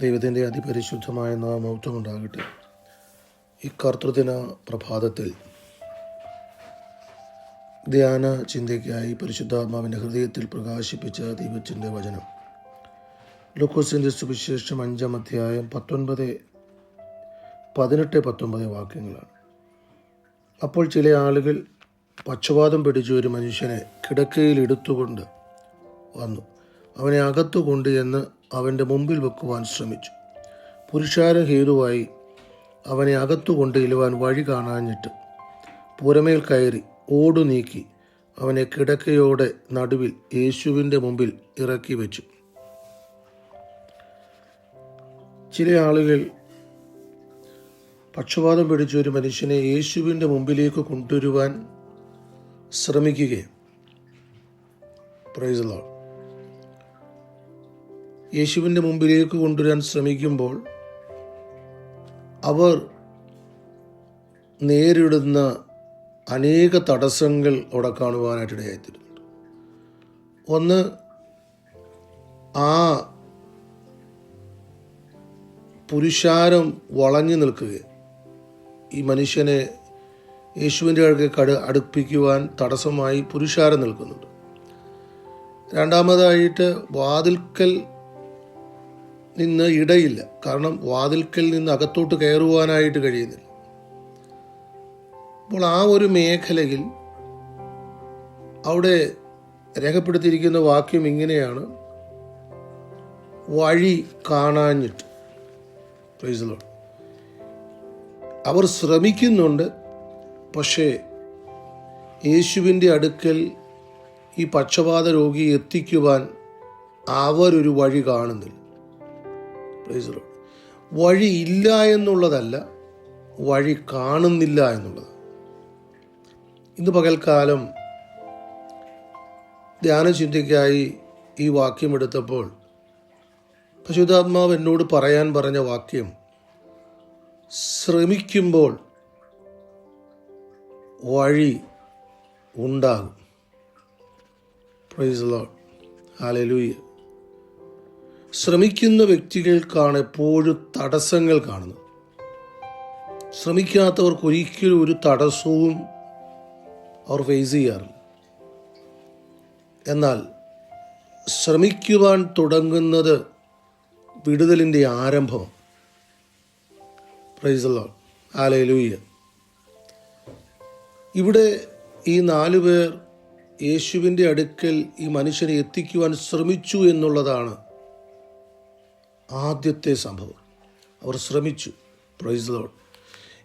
ദൈവത്തിന്റെ അതിപരിശുദ്ധമായ നാമൗത്വം ഉണ്ടാകട്ടെ. ഈ കർത്തൃദിന പ്രഭാതത്തിൽ ധ്യാന ചിന്തയ്ക്കായി പരിശുദ്ധാത്മാവിന്റെ ഹൃദയത്തിൽ പ്രകാശിപ്പിച്ച ദൈവത്തിന്റെ വചനം. ലൂക്കോസിന്റെ സുവിശേഷം അഞ്ചാം അധ്യായം പത്തൊൻപത് പതിനെട്ട് പത്തൊമ്പത് വാക്യങ്ങളാണ്. അപ്പോൾ ചില ആളുകൾ പക്ഷപാതം പിടിച്ച ഒരു മനുഷ്യനെ കിടക്കയിൽ എടുത്തുകൊണ്ട് വന്നു. അവനെ അകത്തു കൊണ്ടുചെന്ന് അവന്റെ മുമ്പിൽ വെക്കുവാൻ ശ്രമിച്ചു. പുരുഷാര ഹേതുവായി അവനെ അകത്തു ഇലുവാൻ വഴി കാണാഞ്ഞിട്ട് പുരമേൽ കയറി ഓടു നീക്കി അവനെ കിടക്കയോടെ നടുവിൽ യേശുവിന്റെ മുമ്പിൽ ഇറക്കി വെച്ചു. ചില ആളുകൾ പക്ഷപാതം പിടിച്ച ഒരു മനുഷ്യനെ യേശുവിന്റെ മുമ്പിലേക്ക് കൊണ്ടുവരുവാൻ ശ്രമിക്കുകയും പ്രൈസ് ലോഡ് യേശുവിന്റെ മുമ്പിലേക്ക് കൊണ്ടുവരാൻ ശ്രമിക്കുമ്പോൾ അവർ നേരിടുന്ന അനേക തടസ്സങ്ങൾ അവിടെ കാണുവാനായിട്ടിടയായിത്തീരുന്നുണ്ട് ഒന്ന് ആ പുരുഷാരം വളഞ്ഞു നിൽക്കുക ഈ മനുഷ്യനെ യേശുവിന്റെ അടുക്കെ കട അടുപ്പിക്കുവാൻ തടസ്സമായി പുരുഷാരം നിൽക്കുന്നുണ്ട്. രണ്ടാമതായിട്ട് വാതിൽക്കൽ നിന്ന് ഇടയില്ല. കാരണം വാതിൽക്കൽ നിന്ന് അകത്തോട്ട് കയറുവാനായിട്ട് കഴിയുന്നില്ല. അപ്പോൾ ആ ഒരു മേഖലയിൽ അവിടെ രേഖപ്പെടുത്തിയിരിക്കുന്ന വാക്യം ഇങ്ങനെയാണ്. വഴി കാണാഞ്ഞിട്ട്. അവർ ശ്രമിക്കുന്നുണ്ട് പക്ഷേ യേശുവിന്റെ അടുക്കൽ ഈ പക്ഷപാത രോഗിയെ എത്തിക്കുവാൻ അവരൊരു വഴി കാണുന്നില്ല. Praise വഴിയില്ല എന്നുള്ളതല്ല വഴി കാണുന്നില്ല എന്നുള്ളത്. ഇന്ന് പകൽക്കാലം ധ്യാനചിന്തയ്ക്കായി ഈ വാക്യം എടുത്തപ്പോൾ പരിശുദ്ധാത്മാവ് എന്നോട് പറയാൻ പറഞ്ഞ വാക്യം ശ്രമിക്കുമ്പോൾ വഴി ഉണ്ടാകും. പ്രൈസ് ലോഡ് ഹാലലൂയ ശ്രമിക്കുന്ന വ്യക്തികൾക്കാണ് എപ്പോഴും തടസ്സങ്ങൾ കാണുന്നത്. ശ്രമിക്കാത്തവർക്ക് ഒരിക്കലും ഒരു തടസ്സവും അവർ ഫേസ് ചെയ്യാറില്ല. എന്നാൽ ശ്രമിക്കുവാൻ തുടങ്ങുന്നത് വിടുതലിന്റെ ആരംഭം പ്രൈസ് ആലയിലൂയ്യ ഇവിടെ ഈ നാല് പേർ യേശുവിന്റെ അടുക്കൽ ഈ മനുഷ്യനെ എത്തിക്കുവാൻ ശ്രമിച്ചു എന്നുള്ളതാണ് ആദ്യത്തെ സംഭവം. അവർ ശ്രമിച്ചു. പ്രൈസ് ലോഡ്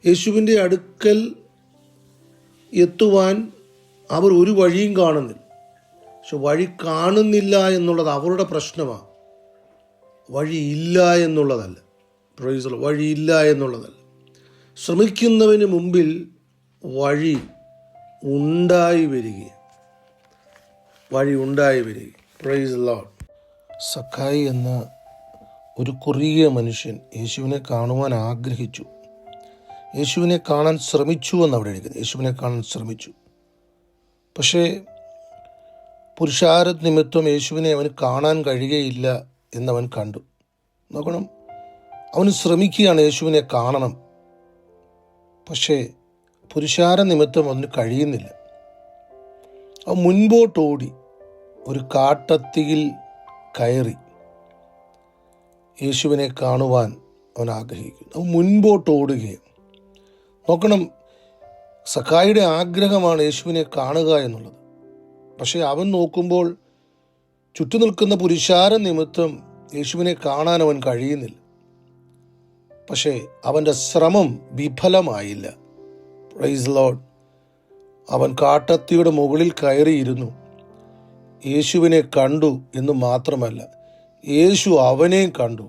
യേശുവിന്റെ അടുക്കൽ എത്തുവാൻ അവർ ഒരു വഴിയും കാണുന്നില്ല. പക്ഷെ വഴി കാണുന്നില്ല എന്നുള്ളത് അവരുടെ പ്രശ്നമാണ്. വഴിയില്ല എന്നുള്ളതല്ല. പ്രൈസ് വഴിയില്ല എന്നുള്ളതല്ല. ശ്രമിക്കുന്നവന് മുമ്പിൽ വഴി ഉണ്ടായി വരിക വഴി ഉണ്ടായി വരിക പ്രൈസ് ലോഡ് സഖായി എന്ന ഒരു കുറുകിയ മനുഷ്യൻ യേശുവിനെ കാണുവാൻ ആഗ്രഹിച്ചു. യേശുവിനെ കാണാൻ ശ്രമിച്ചു എന്ന് അവിടെ എഴുതുന്നത് യേശുവിനെ കാണാൻ ശ്രമിച്ചു. പക്ഷേ പുരുഷാര നിമിത്തം യേശുവിനെ അവന് കാണാൻ കഴിയുകയില്ല എന്നവൻ കണ്ടു. നോക്കണം. അവന് ശ്രമിക്കുകയാണ് യേശുവിനെ കാണണം. പക്ഷേ പുരുഷാര നിമിത്തം അവന് കഴിയുന്നില്ല. അവൻ മുൻപോട്ടോടി ഒരു കാട്ടത്തിയിൽ കയറി. യേശുവിനെ കാണുവാൻ അവൻ ആഗ്രഹിക്കുന്നു അവൻ മുൻപോട്ട് ഓടുകയും നോക്കണം സഖായിയുടെ ആഗ്രഹമാണ് യേശുവിനെ കാണുക എന്നുള്ളത്. പക്ഷേ അവൻ നോക്കുമ്പോൾ ചുറ്റു നിൽക്കുന്ന പുരുഷാര നിമിത്തം യേശുവിനെ കാണാൻ അവൻ കഴിയുന്നില്ല. പക്ഷേ അവന്റെ ശ്രമം വിഫലമായില്ല. പ്രൈസ് ലോഡ് അവൻ കാട്ടത്തിയുടെ മുകളിൽ കയറിയിരുന്നു. യേശുവിനെ കണ്ടു എന്ന് മാത്രമല്ല യേശു അവനെയും കണ്ടു.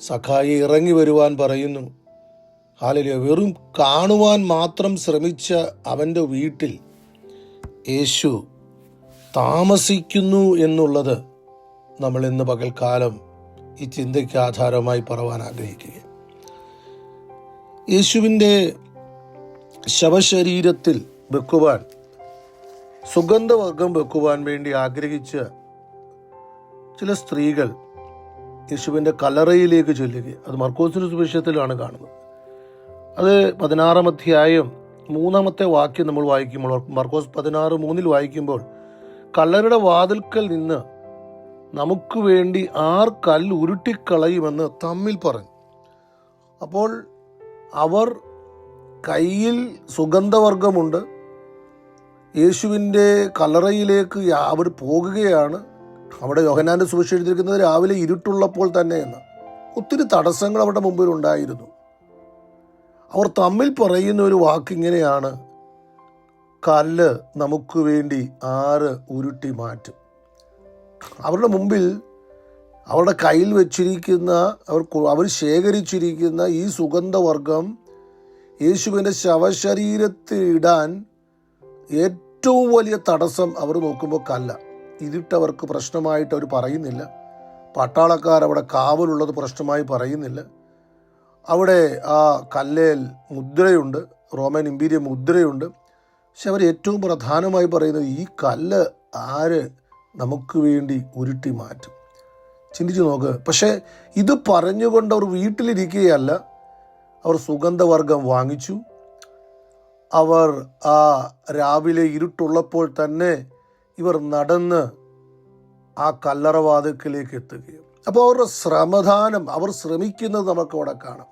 സഖായി ഇറങ്ങി വരുവാൻ പറയുന്നു ഹാലലിയ വെറും കാണുവാൻ മാത്രം ശ്രമിച്ച അവന്റെ വീട്ടിൽ യേശു താമസിക്കുന്നു എന്നുള്ളത് നമ്മൾ ഇന്ന് പകൽക്കാലം ഈ ചിന്തയ്ക്ക് ആധാരമായി പറവാൻ ആഗ്രഹിക്കുക യേശുവിന്റെ ശവശരീരത്തിൽ വെക്കുവാൻ സുഗന്ധവർഗം വെക്കുവാൻ വേണ്ടി ആഗ്രഹിച്ച ചില സ്ത്രീകൾ യേശുവിന്റെ കലറയിലേക്ക് ചൊല്ലുക അത് മർക്കോസിന്റെ സുവിശേഷത്തിലാണ് കാണുന്നത്. അത് പതിനാറാം അധ്യായം മൂന്നാമത്തെ വാക്യം നമ്മൾ വായിക്കുമ്പോൾ മർക്കോസ് പതിനാറ് മൂന്നിൽ വായിക്കുമ്പോൾ കല്ലറുടെ വാതിൽക്കൽ നിന്ന് നമുക്ക് വേണ്ടി ആർ കല്ല് ഉരുട്ടിക്കളയുമെന്ന് തമ്മിൽ പറഞ്ഞു. അപ്പോൾ അവർ കയ്യിൽ സുഗന്ധവർഗമുണ്ട് യേശുവിന്റെ കല്ലറയിലേക്ക് അവർ പോകുകയാണ്. അവിടെ യോഹനാന്റെ സുവിശേഷം എഴുതിയിരിക്കുന്നത് രാവിലെ ഇരുട്ടുള്ളപ്പോൾ തന്നെ എന്ന്. ഒത്തിരി തടസ്സങ്ങൾ അവരുടെ മുമ്പിൽ ഉണ്ടായിരുന്നു. അവർ തമ്മിൽ പറയുന്ന ഒരു വാക്ക് ഇങ്ങനെയാണ്. കല്ല് നമുക്ക് വേണ്ടി ആറ് ഉരുട്ടി മാറ്റും. അവരുടെ മുമ്പിൽ അവരുടെ കയ്യിൽ വെച്ചിരിക്കുന്ന അവർ അവർ ശേഖരിച്ചിരിക്കുന്ന ഈ സുഗന്ധവർഗം യേശുവിന്റെ ശവശരീരത്തിൽ ഇടാൻ ഏറ്റവും വലിയ തടസ്സം അവർ നോക്കുമ്പോൾ കല്ല. ഇതിട്ടവർക്ക് പ്രശ്നമായിട്ട് അവർ പറയുന്നില്ല. പട്ടാളക്കാർ അവിടെ കാവലുള്ളത് പ്രശ്നമായി പറയുന്നില്ല. അവിടെ ആ കല്ലേൽ മുദ്രയുണ്ട് റോമൻ ഇമ്പീരിയ മുദ്രയുണ്ട്. പക്ഷെ അവർ ഏറ്റവും പ്രധാനമായി പറയുന്നത് ഈ കല്ല് ആര് നമുക്ക് വേണ്ടി ഉരുട്ടി മാറ്റും? ചിന്തിച്ചു നോക്ക്. പക്ഷേ ഇത് പറഞ്ഞുകൊണ്ട് അവർ വീട്ടിലിരിക്കുകയല്ല. അവർ സുഗന്ധവർഗം വാങ്ങിച്ചു. അവർ ആ രാവിലെ ഇരുട്ടുള്ളപ്പോൾ തന്നെ ഇവർ നടന്ന് ആ കല്ലറവാതിക്കലേക്ക് എത്തുകയും. അപ്പോൾ അവരുടെ ശ്രമദാനം അവർ ശ്രമിക്കുന്നത് നമുക്കവിടെ കാണാം.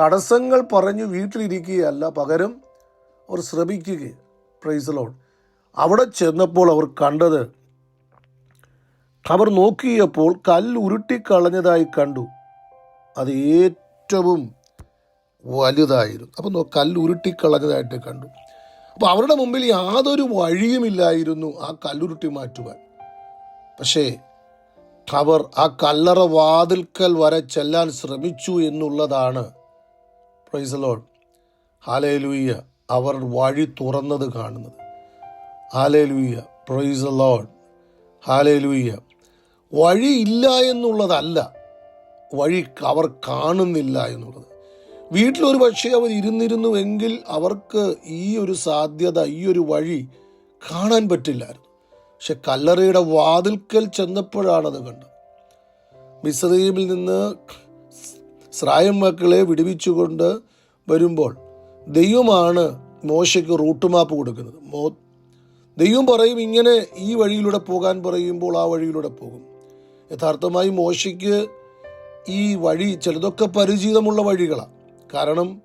തടസ്സങ്ങൾ പറഞ്ഞു വീട്ടിലിരിക്കുകയല്ല പകരം അവർ ശ്രമിക്കുക പ്രൈസലോൺ അവിടെ ചെന്നപ്പോൾ അവർ കണ്ടത് അവർ നോക്കിയപ്പോൾ കല്ല് ഉരുട്ടിക്കളഞ്ഞതായി കണ്ടു. അത് ഏറ്റവും വലുതായിരുന്നു. അപ്പം കല്ല് ഉരുട്ടിക്കളഞ്ഞതായിട്ട് കണ്ടു. അപ്പോൾ അവരുടെ മുമ്പിൽ യാതൊരു വഴിയുമില്ലായിരുന്നു ആ കല്ലുരുട്ടി മാറ്റുവാൻ. പക്ഷേ അവർ ആ കല്ലറ വാതിൽക്കൽ വരെ ചെല്ലാൻ ശ്രമിച്ചു എന്നുള്ളതാണ്. പ്രൈസലോൺ ഹാലേലൂയ്യ അവർ വഴി തുറന്നത് കാണുന്നത്. ഹാലേലൂയ്യ പ്രൈസ് ലോഡ് ഹാലേലൂയ്യ വഴിയില്ല എന്നുള്ളതല്ല. വഴി അവർ കാണുന്നില്ല എന്നുള്ളത്. വീട്ടിലൊരു പക്ഷേ അവർ ഇരുന്നിരുന്നുവെങ്കിൽ അവർക്ക് ഈ ഒരു സാധ്യത ഈ ഒരു വഴി കാണാൻ പറ്റില്ലായിരുന്നു. പക്ഷെ കല്ലറയുടെ വാതിൽക്കൽ ചെന്നപ്പോഴാണത് കണ്ടത്. മിസ്രീമിൽ നിന്ന് സ്രായം മക്കളെ വിടുവിച്ചുകൊണ്ട് വരുമ്പോൾ ദൈവമാണ് മോശയ്ക്ക് റൂട്ട് മാപ്പ് കൊടുക്കുന്നത് മോ ദൈവം പറയും ഇങ്ങനെ ഈ വഴിയിലൂടെ പോകാൻ പറയുമ്പോൾ ആ വഴിയിലൂടെ പോകും യഥാർത്ഥമായി മോശയ്ക്ക് ഈ വഴി ചിലതൊക്കെ പരിചിതമുള്ള വഴികളാണ് കാരണം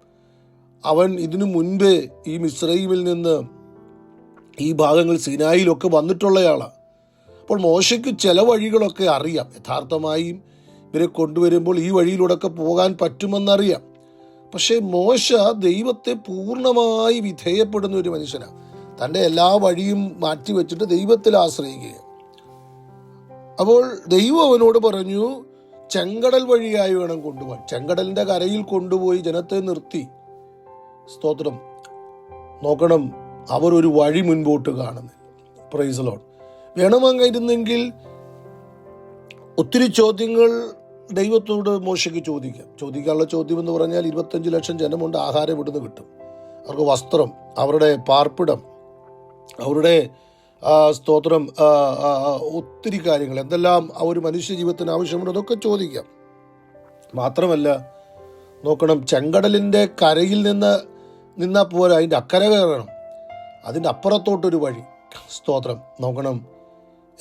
അവൻ ഇതിനു മുൻപേ ഈ മിസ്രൈമിൽ നിന്ന് ഈ ഭാഗങ്ങൾ സിനായിലൊക്കെ വന്നിട്ടുള്ളയാളാണ് അപ്പോൾ മോശയ്ക്ക് ചില വഴികളൊക്കെ അറിയാം. യഥാർത്ഥമായും ഇവരെ കൊണ്ടുവരുമ്പോൾ ഈ വഴിയിലൂടെയൊക്കെ പോകാൻ പറ്റുമെന്നറിയാം. പക്ഷേ മോശ ദൈവത്തെ പൂർണമായി വിധേയപ്പെടുന്ന ഒരു മനുഷ്യനാണ് തന്റെ എല്ലാ വഴിയും മാറ്റിവെച്ചിട്ട് ദൈവത്തിൽ ആശ്രയിക്കുകയാണ്. അപ്പോൾ ദൈവം അവനോട് പറഞ്ഞു ചെങ്കടൽ വഴിയായി വേണം കൊണ്ടുപോകാൻ. ചെങ്കടലിന്റെ കരയിൽ കൊണ്ടുപോയി ജനത്തെ നിർത്തി. സ്തോത്രം. നോക്കണം അവർ ഒരു വഴി മുൻപോട്ട് കാണുന്നില്ല. പ്രൈസലോൺ വേണമെങ്കിൽ ഒത്തിരി ചോദ്യങ്ങൾ ദൈവത്തോട് മോശയ്ക്ക് ചോദിക്കാം. ചോദിക്കാനുള്ള ചോദ്യം എന്ന് പറഞ്ഞാൽ ഇരുപത്തഞ്ച് ലക്ഷം ജനമുണ്ട് ആഹാരം ഇവിടുന്ന് കിട്ടും. അവർക്ക് വസ്ത്രം അവരുടെ പാർപ്പിടം അവരുടെ സ്തോത്രം ഒത്തിരി കാര്യങ്ങൾ. എന്തെല്ലാം ഒരു മനുഷ്യ ജീവിതത്തിന് ആവശ്യമുണ്ട് അതൊക്കെ ചോദിക്കാം. മാത്രമല്ല നോക്കണം ചെങ്കടലിന്റെ കരയിൽ നിന്ന് നിന്നാൽ പോരാ അതിന്റെ അക്കര കയറണം. അതിന്റെ അപ്പുറത്തോട്ടൊരു വഴി. സ്തോത്രം നോക്കണം.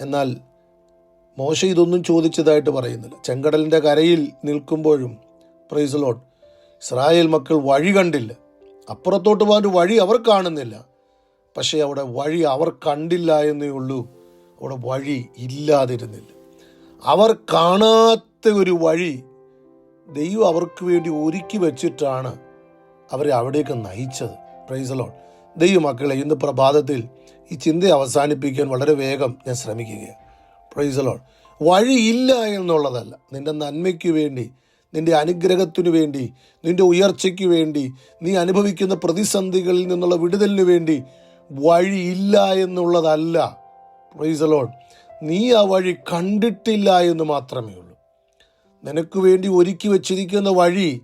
എന്നാൽ മോശ ഇതൊന്നും ചോദിച്ചതായിട്ട് പറയുന്നില്ല. ചെങ്കടലിന്റെ കരയിൽ നിൽക്കുമ്പോഴും പ്രൈസ് ലോട്ട് ഇസ്രായേൽ മക്കൾ വഴി കണ്ടില്ല. അപ്പുറത്തോട്ട് പോകാൻ വഴി അവർ കാണുന്നില്ല. പക്ഷേ അവിടെ വഴി അവർ കണ്ടില്ല എന്നേ ഉള്ളൂ. അവിടെ വഴി ഇല്ലാതിരുന്നില്ല. അവർ കാണാത്ത ഒരു വഴി ദൈവം അവർക്ക് വേണ്ടി ഒരുക്കി വെച്ചിട്ടാണ് അവരെ അവിടേക്ക് നയിച്ചത്. പ്രൈസലോൺ ദൈവമക്കളെ ഇന്ന് പ്രഭാതത്തിൽ ഈ ചിന്ത അവസാനിപ്പിക്കാൻ വളരെ വേഗം ഞാൻ ശ്രമിക്കുകയാണ്. പ്രൈസലോൺ വഴിയില്ല എന്നുള്ളതല്ല. നിന്റെ നന്മയ്ക്ക് വേണ്ടി നിന്റെ അനുഗ്രഹത്തിനു വേണ്ടി നിന്റെ ഉയർച്ചയ്ക്ക് വേണ്ടി നീ അനുഭവിക്കുന്ന പ്രതിസന്ധികളിൽ നിന്നുള്ള വിടുതലിനു വേണ്ടി വഴിയില്ല എന്നുള്ളതല്ല. പ്രൈസലോൺ നീ ആ വഴി കണ്ടിട്ടില്ല എന്ന് മാത്രമേ ഉള്ളൂ. നിനക്ക് വേണ്ടി ഒരുക്കി വച്ചിരിക്കുന്ന വഴി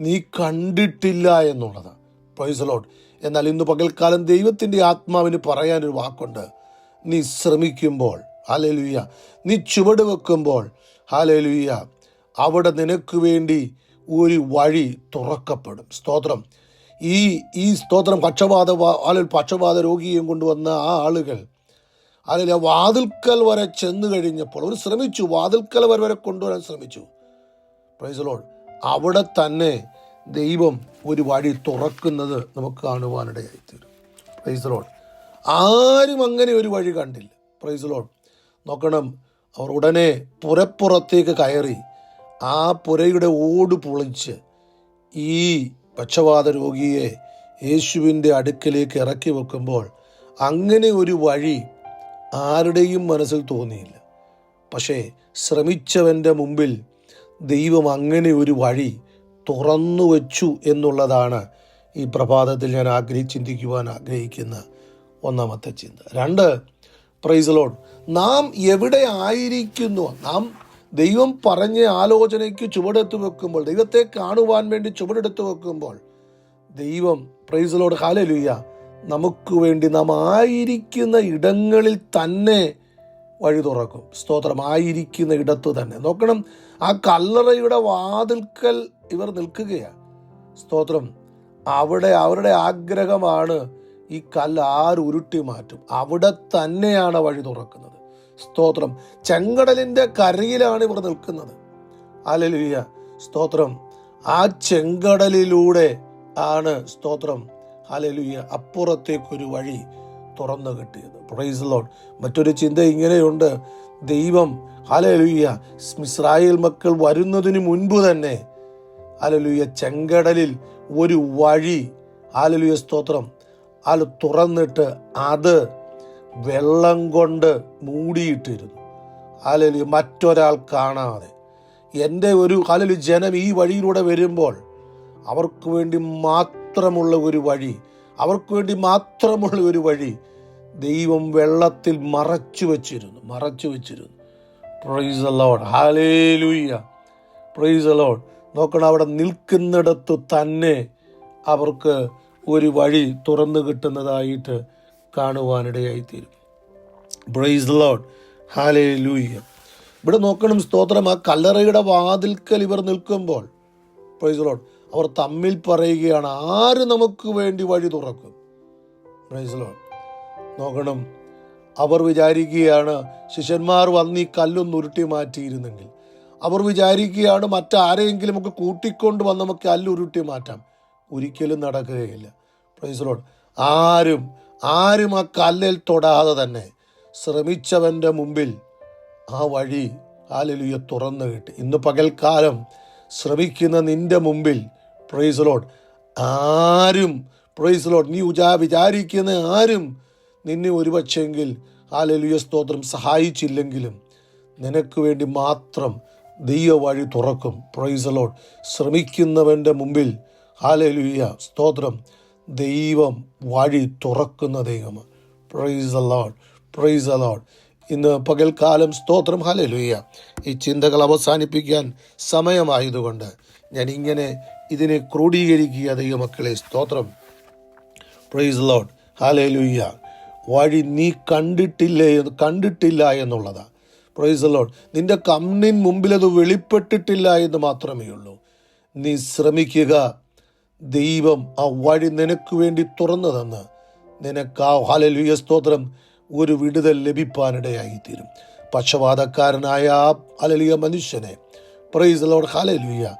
നീ കണ്ടിട്ടില്ല എന്നുള്ളതാണ് പ്രൈസലോട്ട് എന്നാൽ ഇന്ന് പകൽക്കാലം ദൈവത്തിന്റെ ആത്മാവിന് പറയാനൊരു വാക്കുണ്ട്. നീ ശ്രമിക്കുമ്പോൾ ഹാലലുയ്യ നീ ചുവട് വെക്കുമ്പോൾ ഹാലലുയ്യ അവിടെ നിനക്ക് വേണ്ടി ഒരു വഴി തുറക്കപ്പെടും. സ്തോത്രം. ഈ ഈ സ്തോത്രം പക്ഷപാത ആളിൽ പക്ഷപാത രോഗിയെയും കൊണ്ടുവന്ന ആ ആളുകൾ അതിൽ ആ വാതിൽക്കൽ വരെ ചെന്ന് കഴിഞ്ഞപ്പോൾ അവർ ശ്രമിച്ചു വാതിൽക്കൽ വരെ വരെ കൊണ്ടുവരാൻ ശ്രമിച്ചു. പ്രൈസലോൾ അവിടെ തന്നെ ദൈവം ഒരു വഴി തുറക്കുന്നത് നമുക്ക് കാണുവാനിടയായി തീരും പ്രൈസലോൾ ആരും അങ്ങനെ ഒരു വഴി കണ്ടില്ല. പ്രൈസലോൾ നോക്കണം അവർ ഉടനെ പുരപ്പുറത്തേക്ക് കയറി ആ പുരയുടെ ഓട് പൊളിച്ച് ഈ പക്ഷപാത രോഗിയെ യേശുവിന്റെ അടുക്കലേക്ക് ഇറക്കി വെക്കുമ്പോൾ അങ്ങനെ ഒരു വഴി ആരുടെയും മനസ്സിൽ തോന്നിയില്ല. പക്ഷേ ശ്രമിച്ചവന്റെ മുമ്പിൽ ദൈവം അങ്ങനെ ഒരു വഴി തുറന്നു വച്ചു എന്നുള്ളതാണ് ഈ പ്രഭാതത്തിൽ ഞാൻ ആഗ്രഹി ചിന്തിക്കുവാൻ ആഗ്രഹിക്കുന്ന ഒന്നാമത്തെ ചിന്ത. രണ്ട് പ്രൈസലോൺ നാം എവിടെ ആയിരിക്കുന്നു? നാം ദൈവം പറഞ്ഞ ആലോചനയ്ക്ക് ചുവടെടുത്ത് വെക്കുമ്പോൾ ദൈവത്തെ കാണുവാൻ വേണ്ടി ചുവടെടുത്ത് വെക്കുമ്പോൾ ദൈവം പ്രൈസലോട് ഹാലലുയ്യ നമുക്ക് വേണ്ടി നാം ആയിരിക്കുന്ന ഇടങ്ങളിൽ തന്നെ വഴി തുറക്കും. സ്തോത്രം ആയിരിക്കുന്ന ഇടത്ത് തന്നെ. നോക്കണം ആ കല്ലറയുടെ വാതിൽക്കൽ ഇവർ നിൽക്കുകയാണ്. സ്തോത്രം അവിടെ അവരുടെ ആഗ്രഹമാണ് ഈ കല്ല് ആര് ഉരുട്ടി മാറ്റും. അവിടെ തന്നെയാണ് വഴി തുറക്കുന്നത്. സ്തോത്രം. ചെങ്കടലിന്റെ കരയിലാണ് ഇവർ നിൽക്കുന്നത്. അലലുയ്യ സ്തോത്രം. ആ ചെങ്കടലിലൂടെ ആണ് സ്തോത്രം. അലലിയ അപ്പുറത്തേക്കൊരു വഴി തുറന്നു കിട്ടിയത്. പ്രൈസ് ലോഡ് മറ്റൊരു ചിന്ത ഇങ്ങനെയുണ്ട്. ദൈവം അലലുയ്യ ഇസ്രായേൽ മക്കൾ വരുന്നതിന് മുൻപ് തന്നെ അലലുയ്യ ചെങ്കടലിൽ ഒരു വഴി ആലലുയ സ്തോത്രം അത് തുറന്നിട്ട് അത് വെള്ളം കൊണ്ട് മൂടിയിട്ടിരുന്നു. അല്ലെങ്കിൽ മറ്റൊരാൾ കാണാതെ. എന്റെ ഒരു അല്ലെങ്കിൽ ജനം ഈ വഴിയിലൂടെ വരുമ്പോൾ അവർക്ക് വേണ്ടി മാത്രമുള്ള ഒരു വഴി അവർക്ക് വേണ്ടി മാത്രമുള്ള ഒരു വഴി ദൈവം വെള്ളത്തിൽ മറച്ചു വച്ചിരുന്നു മറച്ചു വച്ചിരുന്നു. Praise lord hallelujah praise a lord നോക്കണം അവിടെ നിൽക്കുന്നിടത്ത് തന്നെ അവർക്ക് ഒരു വഴി തുറന്നു കിട്ടുന്നതായിട്ട് കാണുവാനിടയായിത്തീരും. ബ്രൈസ് ലോഡ് ഹാലേ ലൂയ്യ ഇവിടെ നോക്കണം സ്തോത്രം. ആ കല്ലറയുടെ വാതിൽക്കൽ ഇവർ നിൽക്കുമ്പോൾ പ്രൈസ് ലോഡ് അവർ തമ്മിൽ പറയുകയാണ് ആര് നമുക്ക് വേണ്ടി വഴി തുറക്കും? പ്രൈസ് ലോഡ് നോക്കണം അവർ വിചാരിക്കുകയാണ് ശിഷ്യന്മാർ വന്ന് ഈ കല്ലൊന്ന് ഉരുട്ടി മാറ്റിയിരുന്നെങ്കിൽ. അവർ വിചാരിക്കുകയാണ് മറ്റാരെയെങ്കിലും ഒക്കെ കൂട്ടിക്കൊണ്ട് വന്ന് നമുക്ക് കല്ലുരുട്ടി മാറ്റാം. ഒരിക്കലും നടക്കുകയില്ല. പ്രൈസ് ലോഡ് ആരും ആരും ആ കല്ലിൽ തൊടാതെ തന്നെ ശ്രമിച്ചവന്റെ മുമ്പിൽ ആ വഴി ആലലുയ തുറന്നു കിട്ടി. ഇന്ന് പകൽക്കാലം ശ്രമിക്കുന്ന നിന്റെ മുമ്പിൽ പ്രൈസ് ലോഡ് ആരും പ്രൈസ് ലോഡ് നീ ഉജാ വിചാരിക്കുന്ന ആരും നിന്നെ ഒരുപക്ഷെങ്കിൽ ആലലുയ സ്തോത്രം സഹായിച്ചില്ലെങ്കിലും നിനക്ക് വേണ്ടി മാത്രം ദൈവ വഴി തുറക്കും. പ്രൈസ് ലോഡ് ശ്രമിക്കുന്നവന്റെ മുമ്പിൽ ഹാലലുയ സ്തോത്രം ദൈവം വഴി തുറക്കുന്ന ദൈവം. പ്രൈസ് അലോഡ് പ്രൈസ് അലോഡ് ഇന്ന് പകൽക്കാലം സ്തോത്രം. ഹലലുയ്യ ഈ ചിന്തകൾ അവസാനിപ്പിക്കാൻ സമയമായതുകൊണ്ട് ഞാൻ ഇങ്ങനെ ഇതിനെ ക്രോഡീകരിക്കുക ദൈവമക്കളെ. സ്തോത്രം. പ്രൈസ് ലോഡ് ഹലലുയ്യ വഴി നീ കണ്ടിട്ടില്ലേ? കണ്ടിട്ടില്ല എന്നുള്ളതാണ് പ്രൈസ് ലോഡ് നിന്റെ കണ്ണിൻ മുമ്പിൽ അത് വെളിപ്പെട്ടിട്ടില്ല എന്ന് മാത്രമേ ഉള്ളൂ. നീ ശ്രമിക്കുക. ദൈവം ആ വഴി നിനക്ക് വേണ്ടി തുറന്നു തന്ന് നിനക്ക് ആ ഹലലുയ സ്തോത്രം. ഒരു വിടുതൽ ലഭിപ്പാനിടയായിത്തീരും. പക്ഷപാതക്കാരനായ ആ ഹലലിയ മനുഷ്യനെ. പ്രൈസ് ലോഡ് ഹലലുയ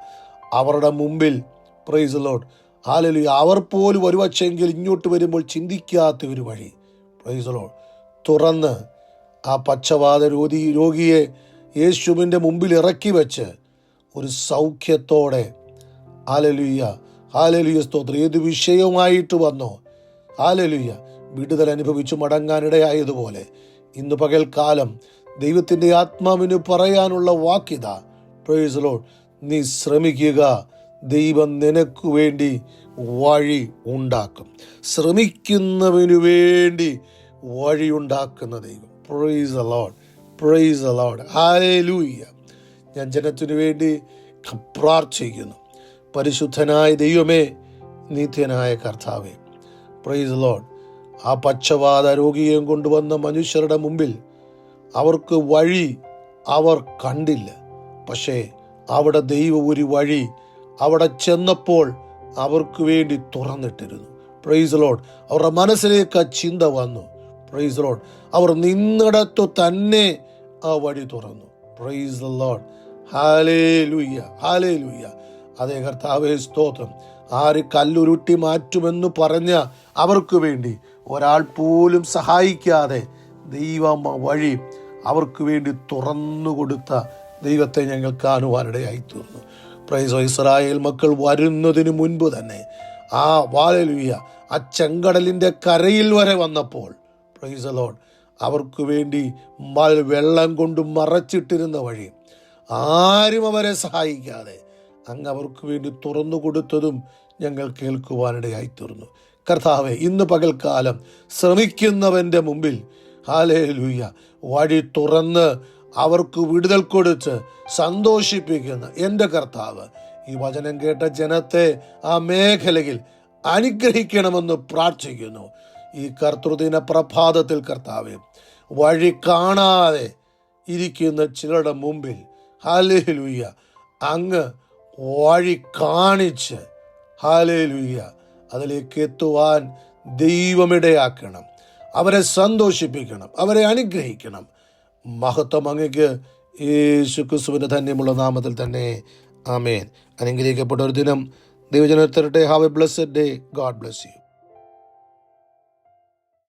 അവരുടെ മുമ്പിൽ പ്രൈസ് ലോഡ് ഹാലലുയ അവർ പോലും ഒരുപക്ഷെങ്കിൽ ഇങ്ങോട്ട് വരുമ്പോൾ ചിന്തിക്കാത്ത ഒരു വഴി പ്രൈസ് ലോഡ് തുറന്ന് ആ പക്ഷപാത രോഗി രോഗിയെ യേശുവിന്റെ മുമ്പിൽ ഇറക്കി വെച്ച് ഒരു സൗഖ്യത്തോടെ ഹാലലുയ്യ ഹാലലുയ്യ സ്തോത്രം. ഏത് വിഷയവുമായിട്ട് വന്നോ? ഹാലലുയ. വിടുതൽ അനുഭവിച്ചു മടങ്ങാനിടയായതുപോലെ ഇന്ന് പകൽക്കാലം ദൈവത്തിന്റെ ആത്മാവിന് പറയാനുള്ള വാക്യത. പ്രേസലോ നീ ശ്രമിക്കുക. ദൈവം നിനക്ക് വേണ്ടി വഴി ഉണ്ടാക്കും. ശ്രമിക്കുന്നവനു വേണ്ടി വഴി ഉണ്ടാക്കുന്ന ദൈവം. Praise Lord praise Lord hallelujah ഞാൻ ജനത്തിനു വേണ്ടി പ്രാർത്ഥിക്കുന്നു. പരിശുദ്ധനായ ദൈവമേ നിത്യനായ കർത്താവേ. പ്രൈസ് ലോഡ് ആ പക്ഷവാത രോഗിയെയും കൊണ്ടുവന്ന മനുഷ്യരുടെ മുമ്പിൽ അവർക്ക് വഴി അവർ കണ്ടില്ല. പക്ഷേ അവിടെ ദൈവം ഒരു വഴി അവിടെ ചെന്നപ്പോൾ അവർക്ക് വേണ്ടി തുറന്നിട്ടിരുന്നു. പ്രൈസ് ലോഡ് അവരുടെ മനസ്സിലേക്ക് ആ ചിന്ത വന്നു. പ്രൈസ് ലോഡ് അവർ നിന്നിടത്തു തന്നെ ആ വഴി തുറന്നു. പ്രൈസ് ലോഡ് ഹാലേ ലുയ്യ ഹാലേ ലുയ്യ അതേ കർത്താവേ സ്തോത്രം. ആര് കല്ലുരുട്ടി മാറ്റുമെന്ന് പറഞ്ഞ അവർക്ക് വേണ്ടി ഒരാൾ പോലും സഹായിക്കാതെ ദൈവം വഴി അവർക്ക് വേണ്ടി തുറന്നു കൊടുത്ത ദൈവത്തെ ഞങ്ങൾ കാണുവാനിടയായി തീർന്നു പ്രൈസോ ഇസ്രായേൽ മക്കൾ വരുന്നതിന് മുൻപ് തന്നെ ആ വാലലുയ ആ ചെങ്കടലിന്റെ കരയിൽ വരെ വന്നപ്പോൾ പ്രൈസ് ലോഡ് അവർക്ക് വേണ്ടി വെള്ളം കൊണ്ട് മറച്ചിട്ടിരുന്ന വഴി ആരും അവരെ സഹായിക്കാതെ അങ്ങ് അവർക്ക് വേണ്ടി തുറന്നു കൊടുത്തതും ഞങ്ങൾ കേൾക്കുവാനിടയായി തീർന്നു കർത്താവെ ഇന്ന് പകൽക്കാലം ശ്രമിക്കുന്നവന്റെ മുമ്പിൽ ഹാലേ ലൂയ വഴി തുറന്ന് അവർക്ക് വിടുതൽ കൊടുത്ത് സന്തോഷിപ്പിക്കുന്ന എന്റെ കർത്താവ് ഈ വചനം കേട്ട ജനത്തെ ആ മേഖലയിൽ അനുഗ്രഹിക്കണമെന്ന് പ്രാർത്ഥിക്കുന്നു. ഈ കർത്തൃദിന പ്രഭാതത്തിൽ കർത്താവെ വഴി കാണാതെ ഇരിക്കുന്ന ചിലരുടെ മുമ്പിൽ ഹാലേ ലൂയ്യ അങ്ങ് വഴി കാണിച്ച് ഹാലേലുയ്യ അതിലേക്ക് എത്തുവാൻ ദൈവമിടയാക്കണം. അവരെ സന്തോഷിപ്പിക്കണം അവരെ അനുഗ്രഹിക്കണം. മഹത്വം അങ്ങക്ക് യേശു ക്രിസ്തുവിന്റെ ധന്യമുള്ള നാമത്തിൽ തന്നെ. ആമേൻ. അനുഗ്രഹിക്കപ്പെട്ട ഒരു ദിനം ദൈവജനത്തരട്ടെ. Have a blessed day God bless you